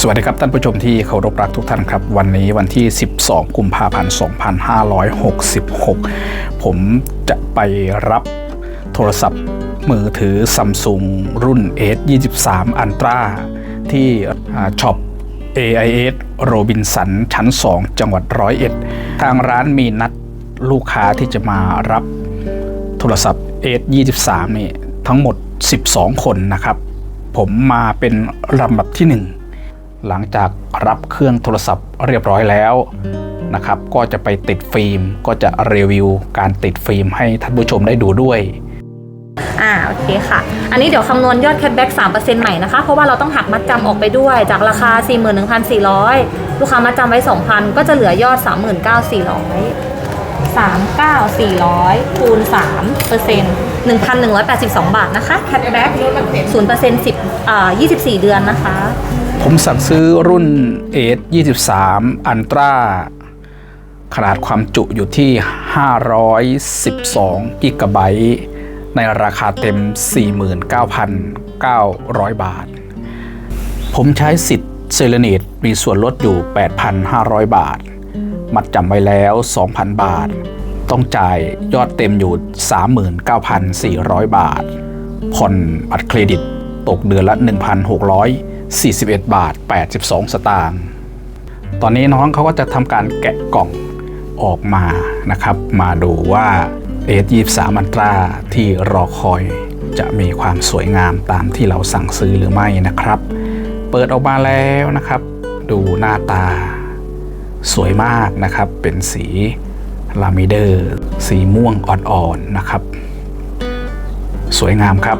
สวัสดีครับท่านผู้ชมที่เคารพรักทุกท่านครับ วันนี้วันที่ 12 กุมภาพันธ์ 2566 ผมจะไปรับโทรศัพท์มือถือซัมซุงรุ่น S23 Ultra ที่ช็อป AIS Robinson ชั้น 2 จังหวัดร้อยเอ็ดทางร้านมีนัดลูกค้าที่จะมารับโทรศัพท์ S23 นี่ทั้งหมด 12 คนนะครับ ผมมาเป็นลำดับที่ 1 หลังจากรับเครื่องโทรศัพท์เรียบร้อยแล้วนะครับ ก็จะไปติดฟิล์ม ก็จะรีวิวการติดฟิล์มให้ท่านผู้ชมได้ดูด้วย อ่าโอเคค่ะ อันนี้เดี๋ยวคำนวณยอดแค t แบ็ก3%ใหม่นะคะ เพราะว่าเราต้องหักมัดจำออกไปด้วย จากราคา 41,400 ลูกค้ามัดจำไว้ 2,000 ก็จะเหลือยอด 39,400 39,400คูณ3เปอร์เซ็นต์ 1,182 บาทนะคะแค t แบ็ก0เปอร์เซ็นต์10อ่า24เดือนนะคะ ผมสั่งซื้อรุ่น S23 Ultra ขนาดความจุอยู่ที่ 512 กิกะไบต์ในราคาเต็ม 49,900 บาท ผมใช้สิทธิ์เซเลเนตมีส่วนลดอยู่ 8,500 บาท มัดจำไว้แล้ว 2,000 บาท ต้องจ่ายยอดเต็มอยู่ 39,400 บาท ผ่อนบัตรเครดิตตกเดือนละ 1,641 บาท 82 สตางค์ ตอนนี้น้องเขาก็จะทำการแกะกล่องออกมานะครับ มาดูว่า S23 อันตราที่รอคอยจะมีความสวยงามตามที่เราสั่งซื้อหรือไม่นะครับ เปิดออกมาแล้วนะครับ ดูหน้าตา สวยมากนะครับ เป็นสี ลามิเดอร์ สีม่วงอ่อนๆนะครับ สวยงามครับ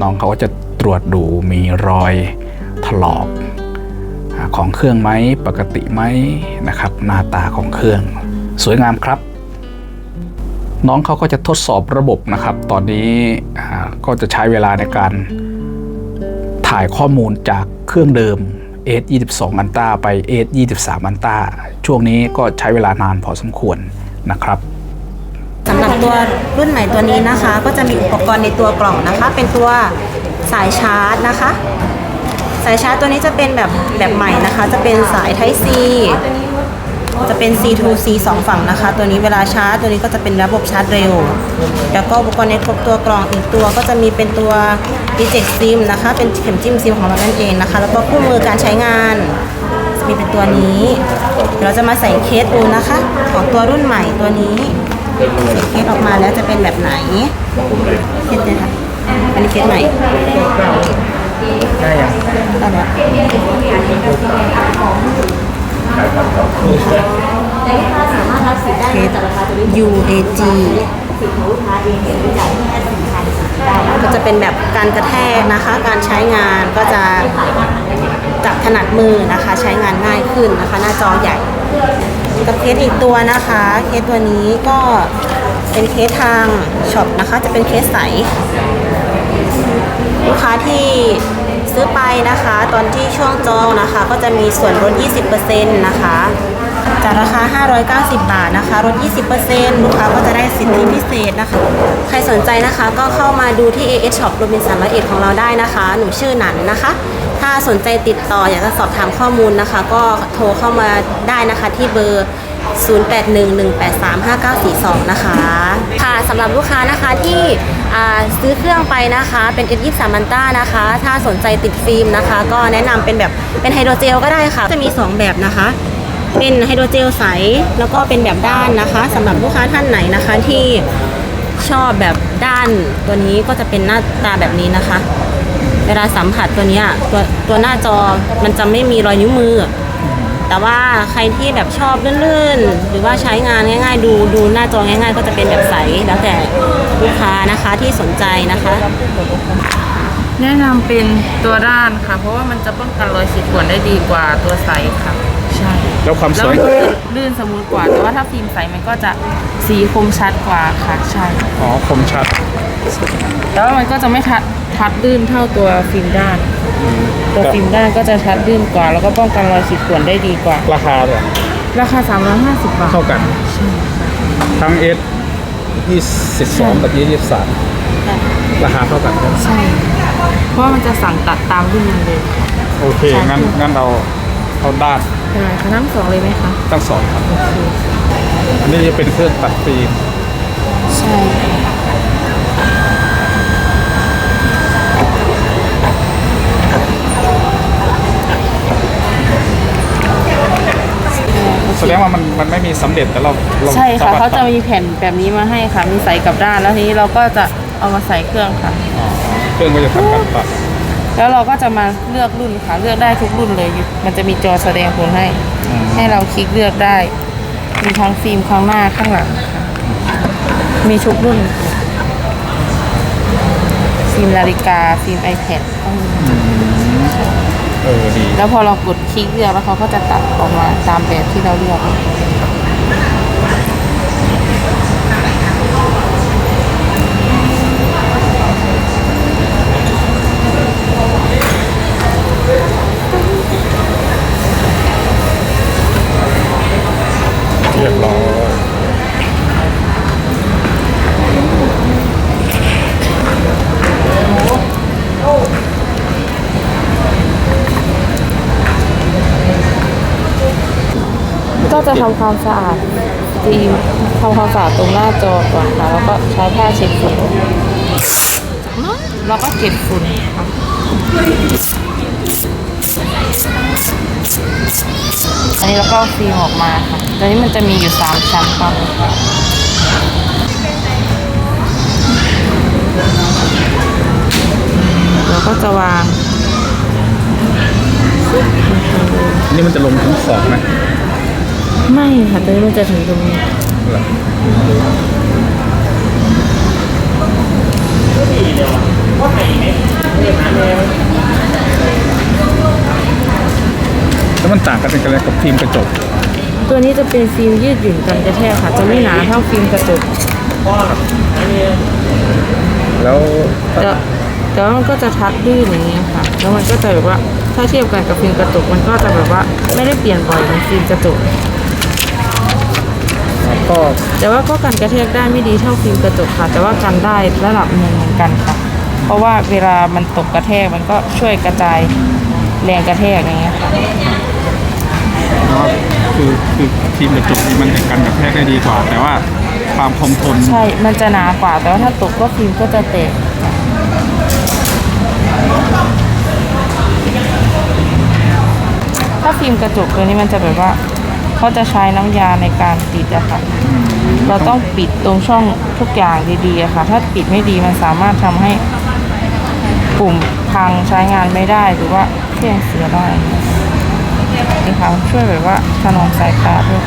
น้องเขาก็จะตรวจดูมีรอยถลอกของเครื่องไหมปกติไหมนะครับ หน้าตาของเครื่อง สวยงามครับ น้องเขาก็จะทดสอบระบบนะครับ ตอนนี้ก็จะใช้เวลาในการถ่ายข้อมูลจากเครื่องเดิม S22 อันต้าไป S23 อันต้าช่วงนี้ก็ใช้เวลานานพอสมควร นะครับสำหรับตัวรุ่นใหม่ตัวนี้นะคะ ก็จะมีอุปกรณ์ในตัวกล่องนะคะ เป็นตัวสายชาร์จนะคะ สายชาร์จตัวนี้จะเป็นแบบแบบใหม่นะคะ จะเป็นสาย Type C จะเป็น C to C สองฝั่งนะคะ ตัวนี้เวลาชาร์จ ตัวนี้ก็จะเป็นระบบชาร์จเร็ว แล้วก็อุปกรณ์ในครบตัวกล่องอีกตัวก็จะมีเป็นตัว Reject SIM นะคะ เป็นเข็มจิ้มซิมของเรานั่นเองนะคะ แล้วก็คู่มือการใช้งาน มีเป็นตัวนี้เดี๋ยวเราจะมาใส่เคสดูนะคะ ของตัวรุ่นใหม่ตัวนี้ใส่เคสออกมาแล้วจะเป็นแบบไหนเคสเนี่ยค่ะอันนี้เคสใหม่ได้ยังได้แล้วเคส UAG ก็จะเป็นแบบการกระแทกนะคะ การใช้งานก็จะ จับถนัดมือนะคะ ใช้งานง่ายขึ้นนะคะ หน้าจอใหญ่กับเคสอีกตัวนะคะเคสตัวนี้ก็เป็นเคสทางช็อปนะคะ จะเป็นเคสใส ลูกค้าที่ซื้อไปนะคะ ตอนที่ช่วงจองนะคะ ก็จะมีส่วนลด 20%นะคะ จากราคา 590 บาทนะคะลด 20%ลูกค้าก็จะได้สิทธิพิเศษนะคะ ใครสนใจนะคะก็เข้ามาดูที่ AS Shop โรบินสันร้อยเอ็ดของเราได้นะคะ หนูชื่อหนันนะคะ ถ้าสนใจติดต่ออยากจะสอบถามข้อมูลนะคะ ก็โทรเข้ามาได้นะคะที่เบอร์ 0811835942 นะคะ ค่ะสำหรับลูกค้านะคะที่อ่าซื้อเครื่องไปนะคะเป็น S23 มันต้านะคะ ถ้าสนใจติดฟิล์มนะคะ ก็แนะนำเป็นแบบเป็นไฮโดรเจลก็ได้ค่ะ จะมี 2 แบบนะคะ เป็นไฮโดรเจลใส แล้วก็เป็นแบบด้านนะคะสำหรับลูกค้าท่านไหนนะคะที่ชอบแบบด้านตัวนี้ก็จะเป็นหน้าตาแบบนี้นะคะ เวลาสัมผัสตัวเนี้ยตัวตัวหน้าจอมันจะไม่มีรอยนิ้วมือ แต่ว่าใครที่แบบชอบลื่นๆ หรือว่าใช้งานง่าย ๆ ดูดูหน้าจอง่าย ๆ ก็จะเป็นแบบใสแล้วแต่ลูกค้านะคะที่สนใจนะคะ แนะนำเป็นตัวด้านค่ะ เพราะว่ามันจะป้องกันรอยขีดข่วนได้ดีกว่าตัวใสค่ะ แล้วความแล้สววยมันจะลื่นสมูทกว่า แต่ว่าถ้าฟิล์มใสมันก็จะสีคมชัดกว่าค่ะใช่ อ๋อคมชัด แต่ว่ามันก็จะไม่ทัดทัดลื่นเท่าตัวฟิล์มด้าน ตัวฟิล์มด้านก็จะทัดลื่นกว่า แล้วก็ป้องกันรอยขีดข่วนได้ดีกว่า ราคาเลยราคา 350 บาท เท่ากัน ทั้ง S 22กับ23ราคาเท่ากันใช่ เพราะว่ามันจะสั่งตัดตามรุ่นมันเลย โอเค งั้นงั้นเรา เอาด้านได้ค่ะน้ำสองเลยไหมคะตั้งสองครับ อันนี้จะเป็นเครื่องตัดฟิล์มใช่ค่ะแสดงว่ามันมันไม่มีสำเร็จแต่เราเราใช่ค่ะสมรถเขาจะตัดมีแผ่นแบบนี้มาให้ค่ะ มีใส่กับด้านแล้วทีนี้เราก็จะเอามาใส่เครื่องค่ะอ๋อเครื่องก็จะทำการตัด แล้วเราก็จะมาเลือกรุ่นค่ะ เลือกได้ทุกรุ่นเลย มันจะมีจอแสดงผลให้ ให้เราคลิกเลือกได้ มีทั้งฟิล์มข้างหน้าข้างหลังค่ะมีทุกรุ่น ฟิล์มนาฬิกา ฟิล์ม iPad ก็มีเออดี แล้วพอเรากดคลิกเลือกแล้วเขาก็จะตัดออกมาตามแบบที่เราเลือก จะทำความสะอาดฟิล์มทำความสะอาดตรงหน้าจอก่อนค่ะ แล้วก็ใช้ผ้าเช็ดฝุ่นแล้วก็เก็บฝุ่นอันนี้แล้วก็ฟิล์มออกมาค่ะตอนนี้มันจะมีอยู่สามชั้นค่ะเราก็จะวางอันนี่มันจะลงทั้งสองไหม ไม่ค่ะตอนนี้มันจะถึงตรงนี้เหรอแล้วมันต่างกันเป็นกันกับฟิล์มกระจก ตัวนี้จะเป็นฟิล์มยืดหยุ่นกันกระแทกค่ะ จะไม่หนาเท่าฟิล์มกระจกแล้วแต่แต่ว่ามันก็จะทัดดื้นอย่างนี้ยค่ะ แล้วมันก็จะแบบว่าถ้าเทียบกันกับฟิล์มกระจกมันก็จะแบบว่าไม่ได้เปลี่ยนบ่อยเหมือนฟิล์มกระจก ก็แต่ว่าก็กันกระแทกได้ไม่ดีเท่าฟิล์มกระจกค่ะ แต่ว่ากันได้ระดับหนึ่งเหมือนกันค่ะ เพราะว่าเวลามันตกกระแทกมันก็ช่วยกระจายแรงกระแทกอย่างเงี้ยค่ะคือคือฟิล์มกระจกนี่มันจะกันกระแทกได้ดีกว่า แต่ว่าความคงทนใช่ มันจะหนากว่า แต่ว่าถ้าตกก็ฟิล์มก็จะแตกถ้าฟิล์มกระจกตัวนี้มันจะแบบว่า เขาจะใช้น้ำยาในการปิดอะค่ะ เราต้องปิดตรงช่องทุกอย่างดีๆอะค่ะ ถ้าปิดไม่ดีมันสามารถทำให้ปุ่มพังใช้งานไม่ได้หรือว่าเครื่องเสียได้นี่ค่ะช่วยแบบว่าถนอมสายตาด้วย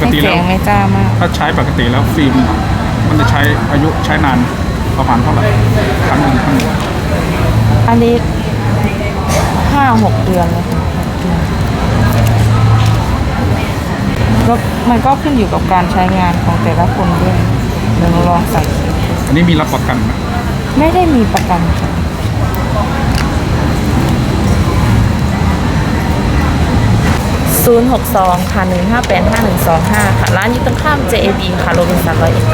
ปกไม่ติแสแล้วงไม่จ้ามาก ถ้าใช้ปกติแล้วฟิล์มมันจะใช้อายุใช้นานประมาณเท่าไหร่ครั้งหนึ่งครั้งหนึ่งอันนี้ห้าหกเดือนเลยค่ะห กเดือนแล้วมันก็ขึ้นอยู่กับการใช้งานของแต่ละคนด้วยเดี๋ยวเราลองใส่ อันนี้มีรับประกันไหมไม่ได้มีประกันค่ะศูนย์หกสองค่ะหนึ่งห้าแปดห้าหนึ่งสองห้าค่ะ ร้านอยู่ตรงข้าม JAB ค่ะโรบินสันร้อยเอ็ด